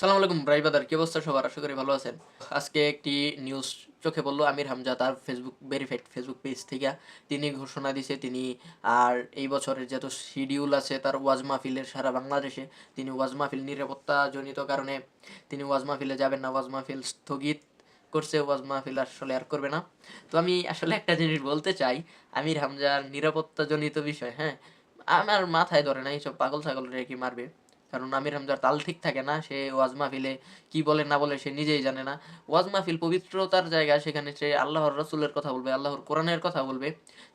সালাম আলাইকুম ব্রাইবাদার কি অবস্থা সবার? আশা করি ভালো আছেন। আজকে একটি নিউজ চোখে পড়ল, আমির হামজা তার ফেসবুক ভেরিফাইড ফেসবুক পেজ থেকে। তিনি ঘোষণা দিছে, তিনি আর এই বছরের যত শিডিউল আছে, তার ওয়াজ মাহফিলের সারা বাংলাদেশে তিনি ওয়াজ মাহফিল নিরাপত্তাজনিত কারণে তিনি ওয়াজ মাহফিলে যাবেন না, ওয়াজ মাহফিল স্থগিত করছে, ওয়াজ মাহফিল আসলে আর করবে না। তো আমি আসলে একটা জিনিস বলতে চাই, আমির হামজার নিরাপত্তাজনিত বিষয় হ্যাঁ? আমার মাথায় ধরে না, এইসব পাগল ছাগল কি মারবে? কারণ আমির হামজার তাল ঠিক থাকে না, সে ওয়াজ মাহফিলে কি বলে না বলে সে নিজেই জানে না। ওয়াজ মাহফিল পবিত্রতার জায়গা, সেখানে সে আল্লাহর রসুলের কথা বলবে, আল্লাহর কোরআনের কথা বলবে।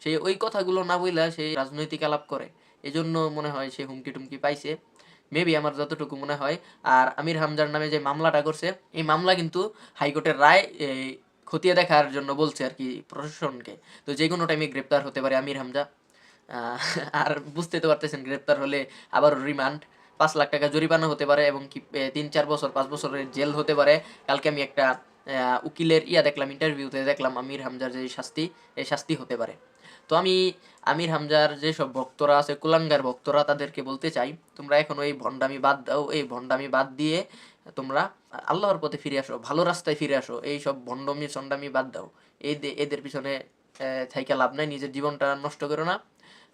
সে ওই কথাগুলো না বইলা সে রাজনৈতিক আলাপ করে। এজন্য মনে হয় সে হুমকি টুমকি পাইছে। মেবি আমার যতটুকু মনে হয়। আর আমির হামজার নামে যে মামলাটা করছে, এই মামলা কিন্তু হাইকোর্টের রায় খতিয়ে দেখার জন্য বলছে আর কি প্রশাসনকে। তো যে কোনো টাইমে গ্রেপ্তার হতে পারে আমির হামজা। আর বুঝতে তো পারতেছেন, গ্রেপ্তার হলে আবার রিমান্ড পাঁচ লাখ টাকা জরিমানা হতে পারে এবং কি তিন, চার বছর, পাঁচ বছরের জেল হতে পারে। কালকে আমি একটা উকিলের ইয়া দেখলাম ইন্টারভিউতে দেখলাম আমির হামজার যে শাস্তি এই শাস্তি হতে পারে। তো আমি আমির হামজার যেসব ভক্তরা আছে, কুলাঙ্গার ভক্তরা, তাদেরকে বলতে চাই, তোমরা এখন এই ভণ্ডামি বাদ দাও, এই ভণ্ডামি বাদ দিয়ে তোমরা আল্লাহর পথে ফিরে আসো, ভালো রাস্তায় ফিরে আসো, এই সব ভণ্ডামি, সন্ডামি বাদ দাও। এই এদের পিছনে থাইকা লাভ নাই, নিজের জীবনটা নষ্ট করো না।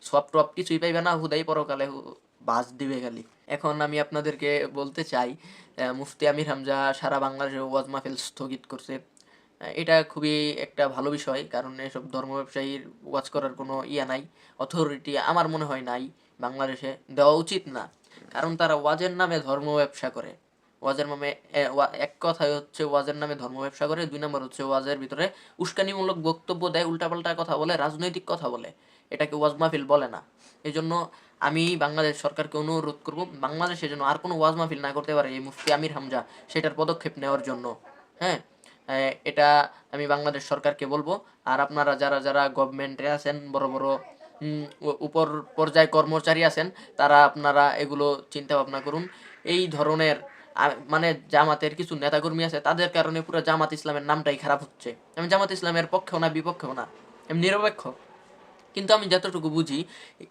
সব টপ কিছুই পাইবে না, হুদাই পরকালে বাস দিবে খালি। এখন আমি আপনাদেরকে বলতে চাই মুফতি আমির হামজা সারা বাংলাদেশে ওয়াজ মাহফিল স্থগিত করছে। এটা খুবই একটা ভালো বিষয়, কারণ এসব ধর্ম ব্যবসায়ীর ওয়াজ করার কোনো ইয়া নাই অথরিটি আমার মনে হয় নাই বাংলাদেশে, দেওয়া উচিত না। কারণ তারা ওয়াজের নামে ধর্ম ব্যবসা করে। ওয়াজের নামে এক কথায় হচ্ছে ওয়াজের নামে ধর্ম ব্যবসা করে, দুই নম্বর হচ্ছে ওয়াজের ভিতরে উস্কানিমূলক বক্তব্য দেয়, উল্টাপাল্টা কথা বলে, রাজনৈতিক কথা বলে। এটাকে ওয়াজ মাহফিল বলে না। এই জন্য আমি বাংলাদেশ সরকারকে অনুরোধ করব, বাংলাদেশে যেন আর কোনো ওয়াজ মাহফিল না করতে পারে এই মুফতি আমির হামজা। সেটার পদক্ষেপ নেওয়ার জন্য হ্যাঁ? এটা আমি বাংলাদেশ সরকারকে বলব। আর আপনারা যারা যারা গভর্নমেন্টে আছেন, বড় বড় উপর পর্যায়ে কর্মচারী আছেন, তারা আপনারা এগুলো চিন্তা ভাবনা করুন। এই ধরনের মানে জামাতের কিছু নেতাকর্মী আছে, তাদের কারণে পুরো জামাত ইসলামের নামটাই খারাপ হচ্ছে। আমি জামাত ইসলামের পক্ষেও না, বিপক্ষেও না আমি নিরপেক্ষ। কিন্তু আমি যতটুকু বুঝি,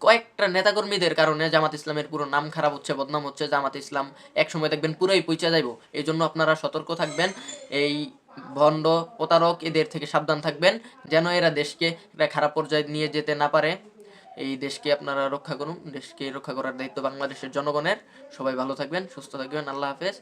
কয়েকটা নেতাকর্মীদের কারণে জামাত ইসলামের পুরো নাম খারাপ হচ্ছে, বদনাম হচ্ছে, জামাত ইসলাম এক সময় দেখবেন পুরোই পৌঁছে যাইব। এই জন্য আপনারা সতর্ক থাকবেন, এই ভণ্ড, প্রতারক, এদের থেকে সাবধান থাকবেন, যেন এরা দেশকে একটা খারাপ পর্যায়ে নিয়ে যেতে না পারে। এই দেশকে আপনারা রক্ষা করুন, দেশকে রক্ষা করার দায়িত্ব বাংলাদেশের জনগণের। সবাই ভালো থাকবেন, সুস্থ থাকবেন, আল্লাহ হাফেজ।